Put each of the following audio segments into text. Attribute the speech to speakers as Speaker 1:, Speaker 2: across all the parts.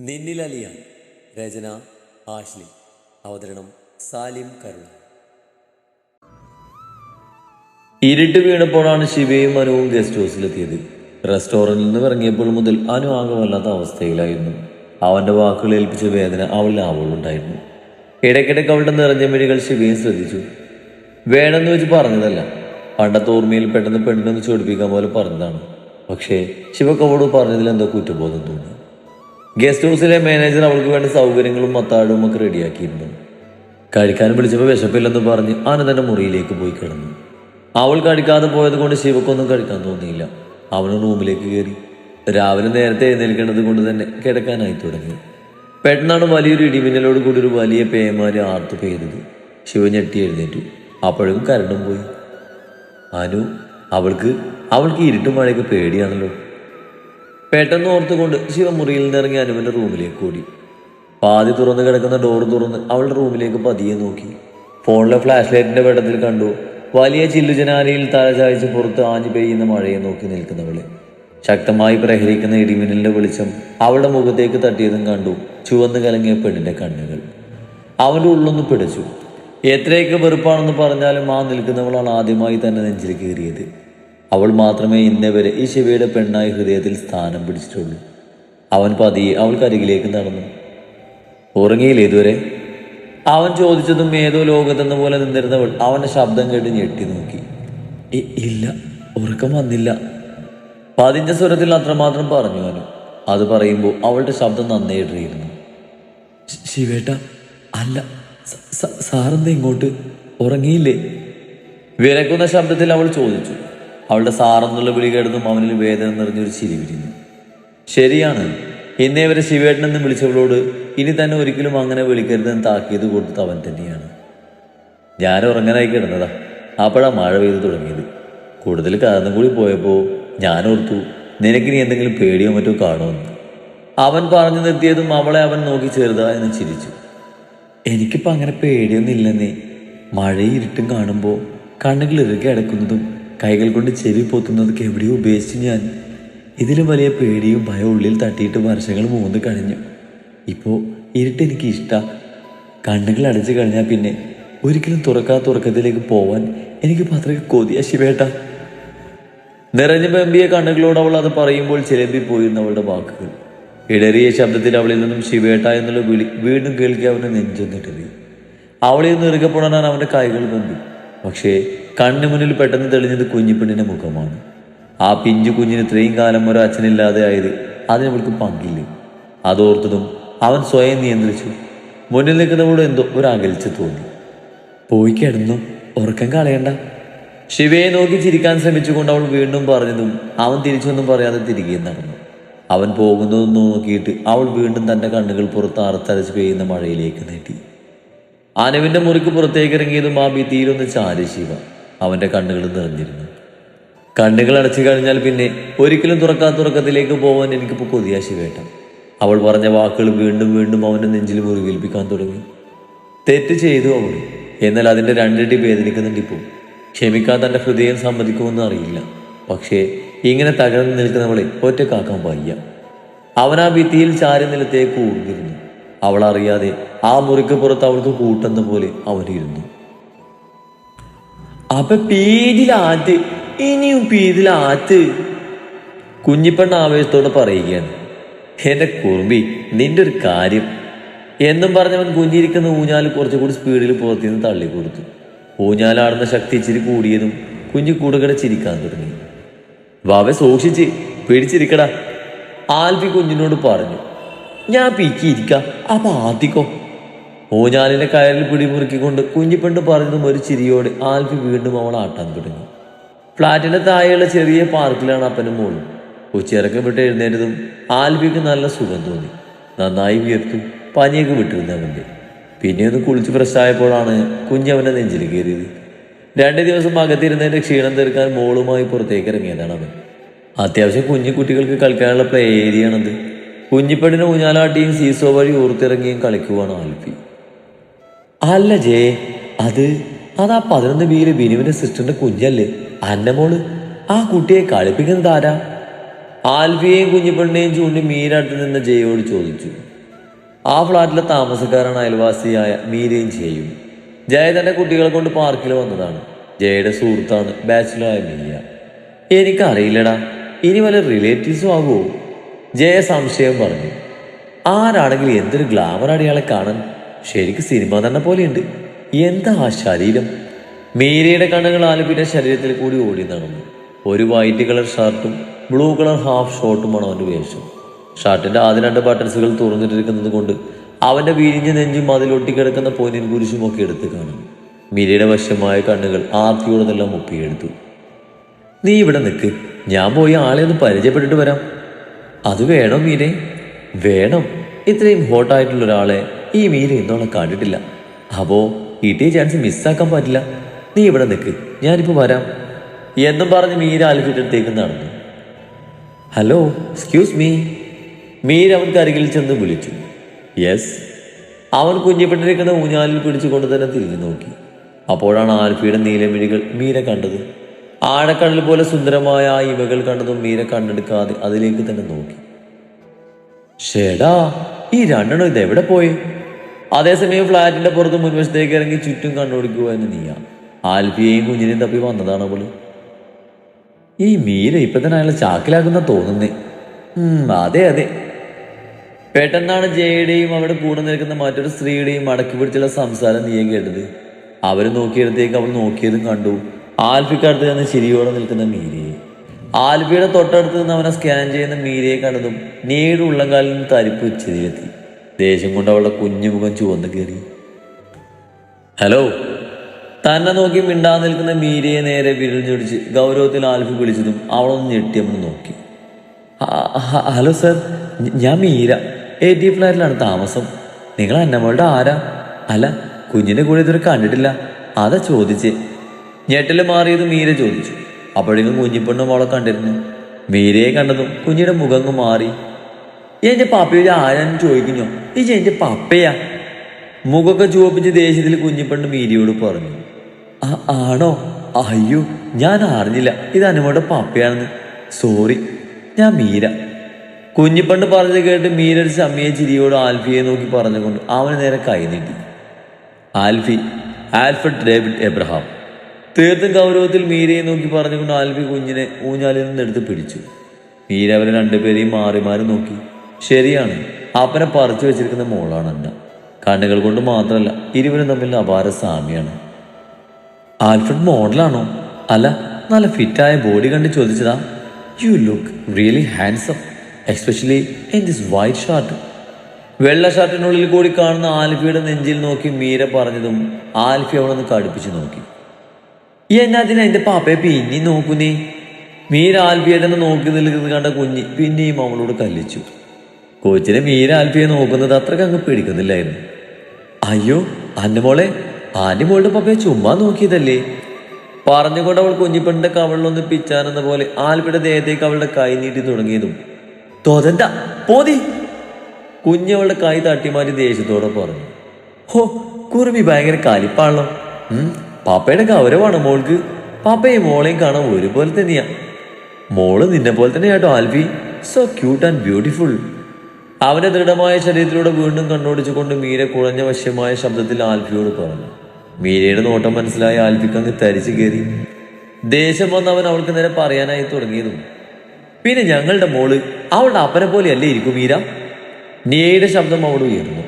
Speaker 1: നിന്നിലലിയ രചന Ashley അവതരണം സാലിം കരുണ ഇരുട്ട് വീണപ്പോഴാണ് ശിവയും അനുവും guest ഹൗസിലെത്തിയത്. റെസ്റ്റോറന്റിൽ നിന്ന് ഇറങ്ങിയപ്പോൾ മുതൽ അനു ആകെ വല്ലാത്ത അവസ്ഥയിലായിരുന്നു. അവന്റെ വാക്കുകൾ ഏൽപ്പിച്ച വേദന അവളിൽ ആവുകളുണ്ടായിരുന്നു ഇടയ്ക്കിടയ്ക്ക് അവളുടെ നിറഞ്ഞ മിഴികൾ ശിവയും ശ്രദ്ധിച്ചു. വേണമെന്ന് വെച്ച് പറഞ്ഞതല്ല. പണ്ടത്തെ ഓർമ്മയിൽ പെട്ടെന്ന് പെണ്ണിനൊന്ന് ചൊടിപ്പിക്കാൻ പോലെ പറഞ്ഞതാണ്. പക്ഷേ ശിവക്ക് അവളോട് പറഞ്ഞതിൽ എന്തോ കുറ്റബോധം തോന്നി. ഗസ്റ്റ് ഹൗസിലെ മാനേജർ അവൾക്ക് വേണ്ട സൗകര്യങ്ങളും മത്താടും ഒക്കെ റെഡിയാക്കിയിരുന്നു. കഴിക്കാൻ വിളിച്ചപ്പോൾ വിശപ്പില്ലെന്ന് പറഞ്ഞ് തന്നെ മുറിയിലേക്ക് പോയി കിടന്നു. അവൾ കഴിക്കാതെ പോയത് കൊണ്ട് ശിവക്കൊന്നും കഴിക്കാൻ തോന്നിയില്ല. അവന് റൂമിലേക്ക് കയറി രാവിലെ നേരത്തെ എഴുന്നേൽക്കേണ്ടത് കൊണ്ട് തന്നെ കിടക്കാനായി തുടങ്ങി. പെട്ടെന്നാണ് വലിയൊരു ഇടിമിന്നലോട് കൂടി ഒരു വലിയ പേമാരി ആർത്തു പെയ്തത്. ശിവ ഞെട്ടി എഴുന്നേറ്റു. അപ്പോഴേക്കും കരണ്ടും പോയി. അനു അവൾക്ക് അവൾക്ക് ഇരുട്ടും മഴയൊക്കെ പേടിയാണല്ലോ. പെട്ടെന്ന് ഓർത്തുകൊണ്ട് ശിവമുറിയിൽ നിന്നിറങ്ങി അനുവിന്റെ റൂമിലേക്ക് ഓടി. പാതി തുറന്ന് കിടക്കുന്ന ഡോർ തുറന്ന് അവളുടെ റൂമിലേക്ക് പതിയെ നോക്കി. ഫോണിലെ ഫ്ലാഷ് ലൈറ്റിന്റെ വെട്ടത്തിൽ കണ്ടു. വലിയ ചില്ലുജനാലയിൽ തല ചായച്ച് പുറത്ത് ആഞ്ഞു പെയ്യുന്ന മഴയെ നോക്കി നിൽക്കുന്നവളെ. ശക്തമായി പ്രഹരിക്കുന്ന ഇടിമിന്നലിന്റെ വെളിച്ചം അവളുടെ മുഖത്തേക്ക് തട്ടിയതും കണ്ടു. ചുവന്ന് കലങ്ങിയ പെണ്ണിന്റെ കണ്ണുകൾ. അവന്റെ ഉള്ളൊന്ന് പിടച്ചു. എത്രയൊക്കെ വെറുപ്പാണെന്ന് പറഞ്ഞാലും ആ നിൽക്കുന്നവളാണ് ആദ്യമായി തന്നെ നെഞ്ചിൽ കയറിയത്. അവൾ മാത്രമേ ഇന്നേ വരെ ഈ ശിവയുടെ പെണ്ണായി ഹൃദയത്തിൽ സ്ഥാനം പിടിച്ചിട്ടുള്ളൂ. അവൻ പതിയെ അവൾക്കരികിലേക്ക് നടന്നു. ഉറങ്ങിയില്ലേ ഇതുവരെ? അവൻ ചോദിച്ചതും ഏതോ ലോകത്തെന്ന പോലെ നിന്നിരുന്നവൾ അവന്റെ ശബ്ദം കേട്ട് ഞെട്ടി നോക്കി. ഇല്ല ഉറക്കം വന്നില്ല. പതിഞ്ഞ സ്വരത്തിൽ അത്രമാത്രം പറഞ്ഞു അവന് അത് പറയുമ്പോൾ അവളുടെ ശബ്ദം നന്നേ ശിവേട്ട അല്ല സാറെന്താ ഇങ്ങോട്ട്? ഉറങ്ങിയില്ലേ? വിരക്കുന്ന ശബ്ദത്തിൽ അവൾ ചോദിച്ചു. അവളുടെ സാറെന്നുള്ള വിളി കേട്ടതും അവനിൽ വേദന നിറഞ്ഞൊരു ചിരി വിരിഞ്ഞു. ശരിയാണ് ഇന്നേ വരെ ശിവേട്ടനെന്ന് വിളിച്ചവളോട് ഇനി തന്നെ ഒരിക്കലും അങ്ങനെ വിളിക്കരുതെന്ന് താക്കീത് കൊടുത്തത് അവൻ തന്നെയാണ്. ഞാൻ ഉറങ്ങാനായി കിടന്നതാ. അപ്പോഴാ മഴ പെയ്തു തുടങ്ങിയത്. കൂടുതൽ കടന്നും കൂടി പോയപ്പോൾ ഞാൻ ഓർത്തു നിനക്കിനി എന്തെങ്കിലും പേടിയോ മറ്റോ കാണുമെന്ന്. അവൻ പറഞ്ഞു നിർത്തിയതും അവളെ അവൻ നോക്കി ചെറുതായെന്ന് ചിരിച്ചു. എനിക്കിപ്പോൾ അങ്ങനെ പേടിയൊന്നും ഇല്ലെന്നേ. മഴയും ഇരുട്ടും കാണുമ്പോൾ കണ്ണുകൾ ഇറുകെ അടക്കുന്നതും കൈകൾ കൊണ്ട് ചെവി പൊത്തുന്നതൊക്കെ എവിടെയോ ഉപേക്ഷിച്ച് ഞാൻ. ഇതിലും വലിയ പേടിയും ഭയം ഉള്ളിൽ തട്ടിയിട്ട് വർഷങ്ങൾ മൂന്ന് കഴിഞ്ഞു ഇപ്പോൾ ഇരുട്ട് എനിക്ക് ഇഷ്ട. കണ്ണുകൾ അടച്ചു കഴിഞ്ഞാൽ പിന്നെ ഒരിക്കലും തുറക്കാത്ത ഉറക്കത്തിലേക്ക് പോവാൻ എനിക്ക് അത്രയ്ക്ക് കൊതിയ ശിവേട്ട. നിറഞ്ഞു പെമ്പിയ കണ്ണുകളോട് അവൾ അത് പറയുമ്പോൾ ചിലമ്പി പോയിരുന്ന അവളുടെ വാക്കുകൾ. ഇടറിയ ശബ്ദത്തിൽ അവളിൽ നിന്നും ശിവേട്ട എന്നുള്ള വിളി വീണ്ടും കേൾക്കി അവനെ നെഞ്ചൊന്നിട്ടറി അവളിൽ നിന്ന് ഇറുകപ്പെടാൻ അവന്റെ കൈകൾ ബന്ധു പക്ഷേ കണ്ണു മുന്നിൽ പെട്ടെന്ന് തെളിഞ്ഞത് കുഞ്ഞിപ്പെണ്ണിന്റെ മുഖമാണ്. ആ പിഞ്ചു കുഞ്ഞിന് ഇത്രയും കാലം ഒരു അച്ഛനില്ലാതെ ആയത് അതിനവൾക്ക് പങ്കില്ല. അതോർത്തതും അവൻ സ്വയം നിയന്ത്രിച്ചു. മുന്നിൽ നിൽക്കുന്നവളോട് എന്തോ ഒരു അകൽച്ച തോന്നി. പോയി കിടന്നു ഉറക്കം കളയണ്ട. ശിവയെ നോക്കി ചിരിക്കാൻ ശ്രമിച്ചുകൊണ്ട് അവൾ വീണ്ടും പറഞ്ഞതും അവൻ തിരിച്ചൊന്നും പറയാതെ തിരികെ നടന്നു. അവൻ പോകുന്നതും നോക്കിയിട്ട് അവൾ വീണ്ടും തന്റെ കണ്ണുകൾ പുറത്ത് അറുത്തരച്ച് പെയ്യുന്ന മഴയിലേക്ക് നീട്ടി. അനുവിന്റെ മുറിക്ക് പുറത്തേക്ക് ഇറങ്ങിയതും ആ ഭിത്തിയിലൊന്ന് ചാരി ശിവ. അവന്റെ കണ്ണുകൾ നിറഞ്ഞിരുന്നു. കണ്ണുകൾ അടച്ചു കഴിഞ്ഞാൽ പിന്നെ ഒരിക്കലും തുറക്കാത്ത പോവാൻ എനിക്കിപ്പോൾ കൊതിയാശി വേണ്ട അവൾ പറഞ്ഞ വാക്കുകൾ വീണ്ടും വീണ്ടും അവന്റെ നെഞ്ചിൽ മുറിവേൽപ്പിക്കാൻ തുടങ്ങി. തെറ്റ് ചെയ്തു അവൾ എന്നാൽ അതിന്റെ രണ്ടിരട്ടി വേദനിക്കുന്നുണ്ട് ഇപ്പോൾ ക്ഷമിക്കാൻ തന്റെ ഹൃദയം സമ്മതിക്കുമെന്ന് അറിയില്ല. പക്ഷേ ഇങ്ങനെ തകർന്നു നിൽക്കുന്നവളെ ഒറ്റക്കാക്കാൻ വയ്യ. അവൻ ആ ഭിത്തിയിൽ ചാരി നിലത്തേക്ക് ഊർന്നിരുന്നു. അവൾ അറിയാതെ ആ മുറിക്ക് പുറത്ത് അവൾക്ക് കൂട്ടുന്ന പോലെ അവനിരുന്നു. അപ്പൊ പീതിലാറ്റ് ഇനിയും പീതിലാറ്റ് കുഞ്ഞിപ്പെണ്ണ ആവേശത്തോടെ പറയുകയാണ് എന്റെ കുറുമ്പി നിന്റെ ഒരു കാര്യം. എന്നും പറഞ്ഞവൻ കുഞ്ഞിരിക്കുന്ന ഊഞ്ഞാൽ കുറച്ചുകൂടി സ്പീഡിൽ പോവതിന്ന് തള്ളി കൊടുത്തു. ഊഞ്ഞാലാടുന്ന ശക്തി ഇച്ചിരി കൂടിയതും കുഞ്ഞു കൂടുകട ചിരിക്കാൻ തുടങ്ങി. വാവെ സൂക്ഷിച്ച് പിടിച്ചിരിക്കടാ. ആൽബി കുഞ്ഞിനോട് പറഞ്ഞു ഞാൻ പീക്കിയിരിക്ക അപ്പൊ ആദ്യിക്കോ ഊഞ്ഞാലിന്റെ കയറിൽ പിടിമുറുക്കിക്കൊണ്ട് കുഞ്ഞിപ്പെണ്ട് പറഞ്ഞതും ഒരു ചിരിയോട് ആൽഫി വീണ്ടും അവൾ ആട്ടാൻ തുടങ്ങി. ഫ്ലാറ്റിന്റെ താഴെയുള്ള ചെറിയ പാർക്കിലാണ് അപ്പനും മോളും. ഉച്ചയിറക്കം വിട്ട് എഴുന്നേറ്റതും ആൽഫിക്ക് നല്ല സുഖം തോന്നി. നന്നായി വിയർത്തു പനിയൊക്കെ വിട്ടിരുന്നു അവന്റെ. പിന്നെ ഒന്ന് കുളിച്ച് ഫ്രഷായപ്പോഴാണ് കുഞ്ഞവന്റെ നെഞ്ചിൽ കയറിയത്. രണ്ട് ദിവസം അകത്തിരുന്നതിന്റെ ക്ഷീണം തീർക്കാൻ മോളുമായി പുറത്തേക്ക് ഇറങ്ങിയതാണ് അവൻ. അത്യാവശ്യം കുഞ്ഞു കുട്ടികൾക്ക് കളിക്കാനുള്ള പ്ലേ ഏരിയയാണത് കുഞ്ഞിപ്പെണ്ണിനെ ഊഞ്ഞാലാട്ടിയും സീസോ വഴി ഊർത്തിറങ്ങിയും കളിക്കുവാണ് ആൽഫി. അല്ല ജേ അത് അതാ പതിനൊന്ന് ബിയിലെ ബിനുവിന്റെ സിസ്റ്ററിന്റെ കുഞ്ഞല്ലേ അന്നമോൾ ആ കുട്ടിയെ കളിപ്പിക്കുന്നത് ആരാ? ആൽഫിയെയും കുഞ്ഞിപ്പെണ്ണിനെയും ചൂണ്ടി മീരാട്ടിൽ നിന്ന് ജയോട് ചോദിച്ചു. ആ ഫ്ലാറ്റിലെ താമസക്കാരാണ് അയൽവാസിയായ മീരയും ജയയും. ജയ തന്റെ കുട്ടികളെ കൊണ്ട് പാർക്കിൽ വന്നതാണ്. ജയയുടെ സുഹൃത്താണ് ബാച്ചിലറായ മീര എനിക്കറിയില്ലടാ ഇനി വല്ല റിലേറ്റീവ്സും ആകുമോ ജയ സംശയം പറഞ്ഞു. ആരാണെങ്കിൽ എന്തൊരു ഗ്ലാമർ അടിയാളെ കാണാൻ ശരിക്കും സിനിമ തന്നെ പോലെയുണ്ട്. എന്താ ആ ശരീരം? മീരയുടെ കണ്ണുകൾ ആലപ്പിന്റെ ശരീരത്തിൽ കൂടി ഓടി നടന്നു. ഒരു വൈറ്റ് കളർ ഷർട്ടും ബ്ലൂ കളർ ഹാഫ് ഷോർട്ടുമാണ് അവന്റെ വേഷം. ഷർട്ടിന്റെ ആദ്യ രണ്ട് ബട്ടൺസുകൾ തുറന്നിട്ടിരിക്കുന്നത് കൊണ്ട് അവന്റെ വിരിഞ്ഞ നെഞ്ചും അതിലൊട്ടിക്കിടക്കുന്ന പൊന്നിൻ കുരിശും ഒക്കെ എടുത്ത് കാണും. മീരയുടെ വശമായ കണ്ണുകൾ ആർത്തിയോടതെല്ലാം ഒപ്പിയെടുത്തു നീ ഇവിടെ നിൽക്ക് ഞാൻ പോയി ആളെ ഒന്ന് പരിചയപ്പെട്ടിട്ട് വരാം. അത് വേണം മീരെ? വേണം. ഇത്രയും ഹോട്ടായിട്ടുള്ള ഒരാളെ ഈ മീൻ ഇന്നോളം കണ്ടിട്ടില്ല. അപ്പോ കിട്ടിയ ചാൻസ് മിസ്സാക്കാൻ പറ്റില്ല. നീ ഇവിടെ നിൽക്ക് ഞാനിപ്പോ വരാം. എന്നും പറഞ്ഞ് മീര അൽഫിറ്റടുത്തേക്ക് നടന്നു. ഹലോ എക്സ്ക്യൂസ് മീ മീര അവൻക്ക് അരികിൽ ചെന്ന് വിളിച്ചു. യെസ് അവൻ കുഞ്ഞിപ്പെട്ടിരിക്കുന്ന ഊഞ്ഞാലിൽ പിടിച്ചുകൊണ്ട് തന്നെ തിരിഞ്ഞു നോക്കി. അപ്പോഴാണ് ആൽഫിയുടെ നീലമിഴികൾ മീര കണ്ടത്. ആഴക്കടൽ പോലെ സുന്ദരമായ ആ ഇവകൾ കണ്ടതും മീര കണ്ടെടുക്കാതെ അതിലേക്ക് തന്നെ നോക്കി. ഷേടാ ഈ രണ്ടെണ്ണം ഇത് എവിടെ പോയി? അതേസമയം ഫ്ലാറ്റിന്റെ പുറത്ത് മുൻവശത്തേക്ക് ഇറങ്ങി ചുറ്റും കണ്ടുപിടിക്കുക എന്ന് നീയാ. ആൽഫിയെയും കുഞ്ഞിനെയും തപ്പി വന്നതാണ് അവൾ? ഈ മീര ഇപ്പൊ തന്നെ അയാളെ ചാക്കിലാക്കുന്ന തോന്നുന്നേ. അതെ അതെ. പെട്ടെന്നാണ് ജയയുടെയും അവിടെ കൂടെ നിൽക്കുന്ന മറ്റൊരു സ്ത്രീയുടെയും അടക്കി പിടിച്ചുള്ള സംസാരം നീയെ കേട്ടത്. അവർ നോക്കിയിടത്തേക്ക് അവൾ നോക്കിയതും കണ്ടു. ആൽഫിക്കടുത്ത് നിന്ന് ചിരിയോടെ നിൽക്കുന്ന മീരയെ. ആൽഫിയുടെ തൊട്ടടുത്ത് നിന്ന് അവനെ സ്കാൻ ചെയ്യുന്ന മീരയെ കണ്ടതും നീയുടെ ഉള്ളംകാലിൽ നിന്ന് തരിപ്പ് ചിരിയെത്തി ദേഷ്യം കൊണ്ട് അവളുടെ കുഞ്ഞു മുഖം ചുവന്ന് കയറി ഹലോ. തന്നെ നോക്കി മിണ്ടാൻ നിൽക്കുന്ന മീരയെ നേരെ വിരൽ ഞൊടിച്ച് ഗൗരവത്തിൽ ആൽഫി വിളിച്ചതും അവളൊന്ന് ഞെട്ടിയമ്മ നോക്കി. Hello sir. ഞാൻ മീര. എ ടി ഫ്ലാറ്റിലാണ് താമസം. നിങ്ങൾ അന്നമ്മളുടെ ആരാ? അല്ല കുഞ്ഞിന്റെ കൂടെ ഇതുവരെ കണ്ടിട്ടില്ല. അതാ ചോദിച്ച്. ഞെട്ടിൽ മാറിയത് മീര ചോദിച്ചു. അപ്പോഴേക്കും കുഞ്ഞിപ്പെണ്ണും അവളെ കണ്ടിരുന്നു. മീരയെ കണ്ടതും കുഞ്ഞിയുടെ മുഖങ്ങ് മാറി. എന്റെ പാപ്പയോട് ആരാന്ന് ചോദിക്കുന്നു? ഈ എന്റെ പപ്പയാ. മുഖമൊക്കെ ചുവപ്പിച്ച് ദേഷ്യത്തിൽ കുഞ്ഞിപ്പണ്ട് മീരിയോട് പറഞ്ഞു. "ആ- ആണോ? അയ്യോ ഞാൻ അറിഞ്ഞില്ല. ഇത് അനുമോടെ പപ്പയാണെന്ന്. സോറി ഞാൻ മീര. കുഞ്ഞിപ്പണ്ട് പറഞ്ഞത് കേട്ട് മീര ഒരു സമയ ചിരിയോട് ആൽഫിയെ നോക്കി പറഞ്ഞുകൊണ്ട് അവന് നേരെ കൈ നീട്ടി. Alfie Alfred David Abraham. തീർത്തും ഗൗരവത്തിൽ മീരയെ നോക്കി പറഞ്ഞുകൊണ്ട് ആൽഫി കുഞ്ഞിനെ ഊഞ്ഞാലിൽ നിന്ന് എടുത്ത് പിടിച്ചു. മീര അവരെ രണ്ടുപേരെയും മാറി മാറി നോക്കി. ശരിയാണ്. അപ്പനെ പറിച്ചു വെച്ചിരിക്കുന്ന മോളാണ് അന്ന. കണ്ണുകൾ കൊണ്ട് മാത്രമല്ല ഇരുവരും തമ്മിൽ അപാര സാമ്യമാണ് ആൽഫ്രഡ് മോഡലാണോ? അല്ല നല്ല ഫിറ്റായ ബോഡി കണ്ട് ചോദിച്ചതാ. You look really handsome especially in this white shirt വെള്ള ഷർട്ടിനുള്ളിൽ കൂടി കാണുന്ന ആൽഫിയുടെ നെഞ്ചിൽ നോക്കി മീര പറഞ്ഞതും ആൽഫി അവളെ ഒന്ന് കടുപ്പിച്ച് നോക്കി. എന്നാതിനാ എന്റെ പാപ്പയെ പിന്നെയും നോക്കുന്നേ? മീര ആൽഫിയെ തന്നെ നോക്കി നിൽക്കുന്നത് കണ്ട കുഞ്ഞി പിന്നെയും അവളോട് കല്ലിച്ചു. കൊച്ചിനെ ആൽഫിയെ നോക്കുന്നത് അത്രയ്ക്ക് അങ്ങ് പേടിക്കുന്നില്ലായിരുന്നു. അയ്യോ അന്നമോളെ ആനിമോളുടെ പപ്പയെ ചുമ്മാ നോക്കിയതല്ലേ? പറഞ്ഞുകൊണ്ട് അവൾ കുഞ്ഞിപ്പെണ്ണിന്റെ കവളിലൊന്ന് പിച്ചാനെന്ന പോലെ ആൽപിയുടെ ദേഹത്തേക്ക് അവളുടെ കൈ നീട്ടി തുടങ്ങിയതും തോതണ്ട പോതി. കുഞ്ഞവളുടെ കൈ തട്ടിമാറ്റി ദേഷ്യത്തോടെ പറഞ്ഞു ഹോ കുറുമി ഭയങ്കര കലിപ്പാണല്ലോ. പാപ്പയുടെ ഗൗരവമാണ് മോൾക്ക്. പാപ്പയും മോളെയും കാണാൻ ഒരുപോലെ തന്നെയാ. മോൾ നിന്നെ പോലെ തന്നെയാട്ടോ Alvi so cute and beautiful അവന്റെ ദൃഢമായ ശരീരത്തിലൂടെ വീണ്ടും കണ്ണോടിച്ചുകൊണ്ട് മീര കുഴഞ്ഞ വശ്യമായ ശബ്ദത്തിൽ ആൽഫിയോട് പറഞ്ഞു. മീരയുടെ നോട്ടം മനസ്സിലായ ആൽഫിക്ക് അങ്ങ് തരിച്ചു കയറി. ദേഷ്യം വന്ന് അവൻ അവൾക്ക് നേരെ പറയാനായി തുടങ്ങിയതും. പിന്നെ ഞങ്ങളുടെ മോൾ അവളുടെ അപ്പനെ പോലെയല്ലേ ഇരിക്കും മീര? നീയുടെ ശബ്ദം അവിടെ ഉയർന്നു.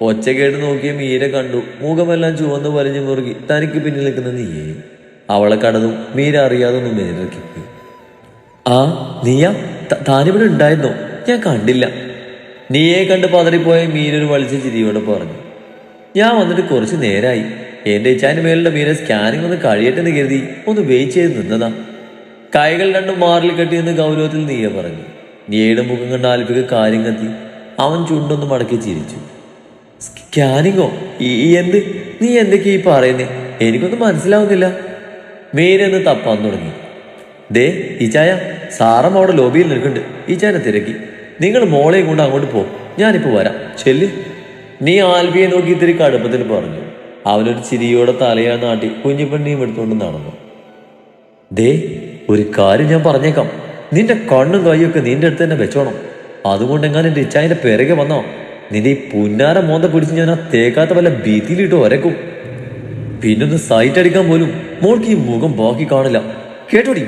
Speaker 1: ഒച്ച കേട്ട് നോക്കിയ മീര കണ്ടു. മുഖമെല്ലാം ചുവന്ന് വലിഞ്ഞു മുറുകി. തനിക്ക് പിന്നിൽ നിൽക്കുന്ന നീയെ. അവളെ കണ്ടതും മീര അറിയാതെ ഒന്ന് മേലിറക്കിപ്പോയി ആ നീയ താനിവിടെ ഉണ്ടായിരുന്നോ? ഞാൻ കണ്ടില്ല. നീയെ കണ്ട് പതറിപ്പോയ മീനൊരു വളിച്ച ചിരിയോടെ പറഞ്ഞു. ഞാൻ വന്നിട്ട് കുറച്ച് നേരായി. എന്റെ ഇച്ചാന്റെ മേലുള്ള മീനെ സ്കാനിങ് ഒന്ന് കഴിയട്ടെന്ന് കരുതി ഒന്ന് വെയിറ്റ് ചെയ്ത് നിന്നതാ. കൈകൾ രണ്ടും മാറിൽ കെട്ടിയെന്ന് ഗൗരവത്തിൽ നീയെ പറഞ്ഞു. നീയുടെ മുഖം കണ്ട ആൽപ്പിക്ക് കാര്യം കത്തി. അവൻ ചുണ്ടൊന്ന് മടക്കി ചിരിച്ചു. സ്കാനിങ്ങോ? ഈ എന്ത്? നീ എന്തൊക്കെയാ ഈ പറയുന്നേ? എനിക്കൊന്നും മനസ്സിലാവുന്നില്ല. മീനെന്ന് തപ്പാൻ തുടങ്ങി. ദേ ഈച്ചായ സാറമ്മ അവിടെ ലോബിയിൽ നിൽക്കുന്നുണ്ട്. ഈച്ചാനെ തിരക്കി. നിങ്ങൾ മോളെയും കൊണ്ട് അങ്ങോട്ട് പോ. ഞാനിപ്പോൾ വരാം. ചെല്ല്. നീ ആൽബിയെ നോക്കി ഇത്തിരി കടുപ്പത്തിൽ പറഞ്ഞു. അവനൊരു ചിരിയോടെ തലയാ നാട്ടി കുഞ്ഞിപ്പെണ്ണിയും എടുത്തുകൊണ്ട് നടന്നു. ദേ ഒരു കാര്യം ഞാൻ പറഞ്ഞേക്കാം. നിന്റെ കണ്ണും കൈയൊക്കെ നിന്റെ അടുത്ത് തന്നെ വെച്ചോണം. അതുകൊണ്ട് എങ്ങനെ എന്റെ ഇച്ചായന്റെ പിറകെ വന്നോ. നിന്റെ ഈ പുന്നാര മോന്ത പിടിച്ച് ഞാൻ ആ തേക്കാത്ത വല്ല ഭീതിയിലിട്ട് ഒരക്കും. പിന്നൊന്ന് സൈറ്റ് അടിക്കാൻ പോലും മോൾക്ക് ഈ മുഖം ബാക്കി കാണില്ല. കേട്ടോടി?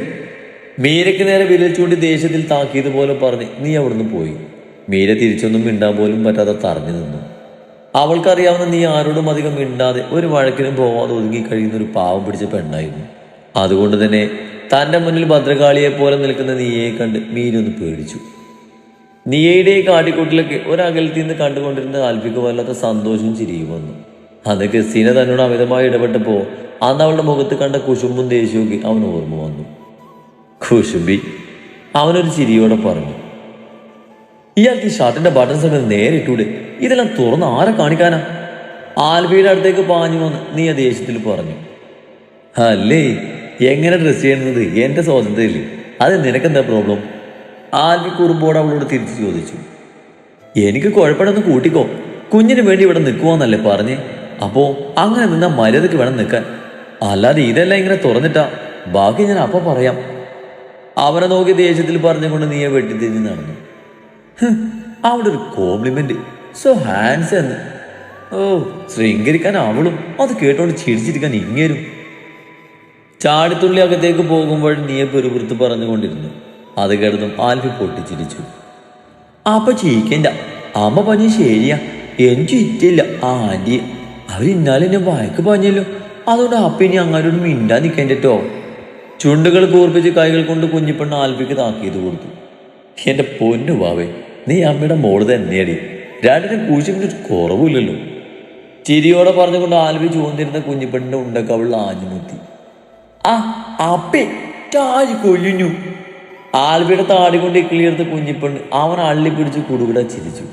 Speaker 1: മീരയ്ക്ക് നേരെ വിരലിച്ചുകൊണ്ട് ദേഷ്യത്തിൽ താക്കിയത് പോലെ പറഞ്ഞ് നീ അവിടുന്ന് പോയി. മീര തിരിച്ചൊന്നും മിണ്ടാൻ പോലും പറ്റാതെ തറഞ്ഞു നിന്നു. അവൾക്കറിയാവുന്ന നീ ആരോടും അധികം മിണ്ടാതെ ഒരു വഴക്കിനും പോവാതെ ഒതുങ്ങി കഴിയുന്ന ഒരു പാവം പിടിച്ച പെണ്ണായിരുന്നു. അതുകൊണ്ട് തന്നെ തന്റെ മുന്നിൽ ഭദ്രകാളിയെ പോലെ നിൽക്കുന്ന നീയെ കണ്ട് മീരൊന്ന് പേടിച്ചു. നീയയുടെ കാട്ടിക്കൂട്ടിലൊക്കെ ഒരകലത്തിൽ നിന്ന് കണ്ടുകൊണ്ടിരുന്ന ആൽഫിക്ക് വല്ലാത്ത സന്തോഷം ചിരിയും വന്നു. അത് ക്രിസ്റ്റീന തന്നോട് അമിതമായി ഇടപെട്ടപ്പോൾ അന്ന് അവളുടെ മുഖത്ത് കണ്ട കുശുമ്പും ദേഷ്യവും അവൻ ഓർമ്മ വന്നു. കുശുമ്പി അവനൊരു ചിരിയോടെ പറഞ്ഞു ഇയാൾക്ക് ഈ ഷർട്ടിന്റെ ബട്ടൺസ് ഒക്കെ നേരെ ഇട്ടൂടെ ഇതെല്ലാം തുറന്ന് ആരെ കാണിക്കാനാ? ആൽബിയുടെ അടുത്തേക്ക് പാഞ്ഞു വന്ന് നീ ആ ദേഷ്യത്തിൽ പറഞ്ഞു അല്ലേ എങ്ങനെ ഡ്രസ് ചെയ്യുന്നത്? എന്റെ സ്വാതന്ത്ര്യമില്ലേ? അത് നിനക്കെന്താ പ്രോബ്ലം ആൽബി കുറുമ്പോട് അവളോട് തിരിച്ചു ചോദിച്ചു എനിക്ക് കുഴപ്പമില്ലെന്ന് കൂട്ടിക്കോ കുഞ്ഞിന് വേണ്ടി ഇവിടെ നിൽക്കുവാന്നല്ലേ പറഞ്ഞേ അപ്പോ അങ്ങനെ നിന്നാ മര്യാദയ്ക്ക് വേണം നിൽക്കാൻ. അല്ലാതെ ഇതെല്ലാം ഇങ്ങനെ തുറന്നിട്ടാ ബാക്കി ഞാൻ അപ്പൊ പറയാം. അവനെ നോക്കി ദേഷ്യത്തിൽ പറഞ്ഞുകൊണ്ട് നീയെ വെട്ടിത്തിരിഞ്ഞ് നടന്നു. അവിടെ ഒരു കോംപ്ലിമെന്റ് സോ ഹാൻസ് എന്ന് ഓ ശൃംഗരിക്കാൻ അവളും. അത് കേട്ടോണ്ട് ചിരിച്ചിരിക്കാൻ ഇങ്ങേരും. ചാടിത്തുള്ളി അകത്തേക്ക് പോകുമ്പോൾ നീയെ പെരുപുറത്ത് പറഞ്ഞുകൊണ്ടിരുന്നു. അത് കേട്ടതും ആൽഫി പൊട്ടിച്ചിരിച്ചു. അപ്പൊ ചീക്കണ്ട അമ്മ പനി ശരിയാ. എനിക്ക് ഇറ്റില്ല ആ ആന്റി അവരിന്നാലും എന്നെ വായക്ക് പറഞ്ഞല്ലോ. അതുകൊണ്ട് അപ്പ ഇനി അങ്ങാരോട് മിണ്ടാ നിൽക്കേണ്ടോ ചുണ്ടുകൾ കൂർപ്പിച്ച് കൈകൾ കൊണ്ട് കുഞ്ഞിപ്പെണ്ണ് ആൽബിക്ക് താക്കീത് കൊടുത്തു. എന്റെ പൊന്നു ബാവേ നീ അമ്മയുടെ മോൾ തന്നെയടി. രണ്ടിനും കൂച്ചിപ്പിന്റെ ഒരു കുറവില്ലല്ലോ ചിരിയോടെ പറഞ്ഞുകൊണ്ട് ആൽബി ചൂണ്ടിരുന്ന കുഞ്ഞിപ്പെണ്ണിന്റെ ഉണ്ടൊക്കെ അവൾ ആഞ്ഞുമുത്തി. ആ അപ്പേ ചാരി കൊല്ലിഞ്ഞു ആൽബിയുടെ താടി കൊണ്ട് ഇക്കിളിയെടുത്ത് കുഞ്ഞിപ്പെണ്ണ് അവൻ അള്ളി പിടിച്ച് കുടുകിട ചിരിച്ചു.